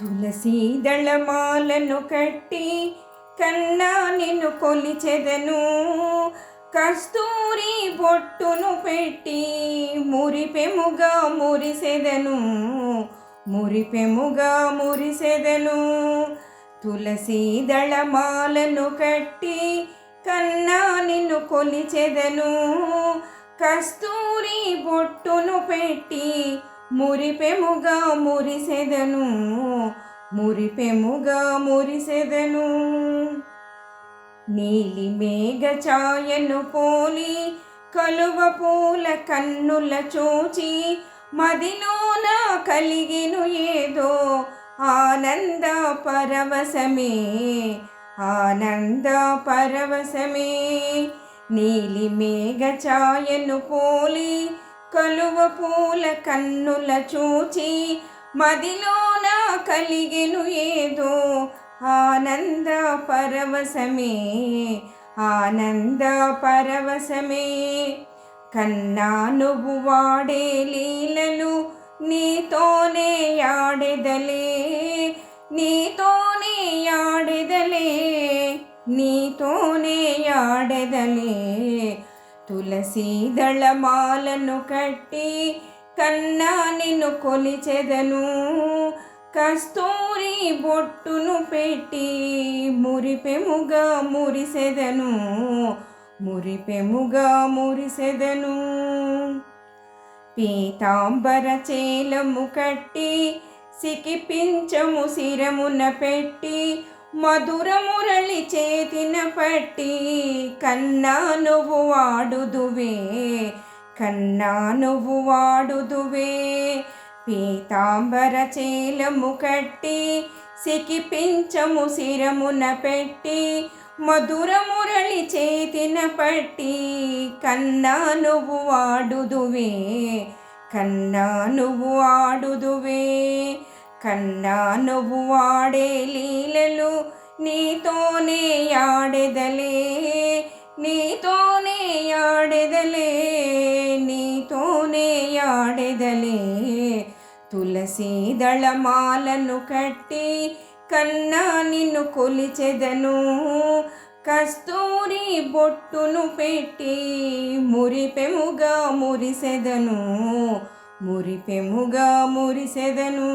తులసి దళమాలను కట్టి కన్నా నిన్ను కొలిచెదను. కస్తూరి బొట్టును పెట్టి మురిపెముగా మురిసెదను. మురిపెముగా మురిసెదను. తులసి దళమాలను కట్టి కన్నా నిన్ను కొలిచెదను. కస్తూరి బొట్టును పెట్టి మురిపెముగా మురిసెదను మురిపెముగా మురిసెదను. నీలి మేఘ ఛాయను పోలి కలువ పూల కన్నుల చూచి మదిలోన కలిగిను ఏదో ఆనంద పరవశమే ఆనంద పరవశమే. నీలి మేఘ ఛాయను పోలి కలువ పూల కన్నుల చూచి మదిలోన కలిగెను ఏదో ఆనంద పరవశమే ఆనంద పరవశమే. కన్నా నువ్వు వాడే లీలలు నీతోనే ఆడెదలే నీతోనే ఆడెదలే నీతోనే ఆడెదలే. తులసి దళమాలను కట్టి కన్నా నిన్ను కొలిచెదను. కస్తూరి బొట్టును పెట్టి మురిపెముగా మురిసెదను. మురిపెముగా మురిసెదను. పీతాంబర చేలము కట్టి సికిపించము శిరమున పెట్టి మధుర మురళి చేతిన పట్టి కన్నా నువ్వు వాడుదువే కన్నా నువ్వు వాడుదువే పీతాంబర చేలము కట్టి సికిపించము శిరమున పెట్టి మధుర మురళి చేతిన పట్టి కన్నా నువ్వు వాడుదువే కన్నా నువ్వు ఆడుదువే. కన్నా నువ్వు వాడే లీలలు నీతోనే ఆడెదలే నీతోనే ఆడెదలే నీతోనే ఆడెదలే. తులసి దళమాలను కట్టి కన్నా నిన్ను కొలిచెదను కస్తూరి బొట్టును పెట్టి మురిపెముగా మురిసెదను. మురిపెముగా మురిసెదను.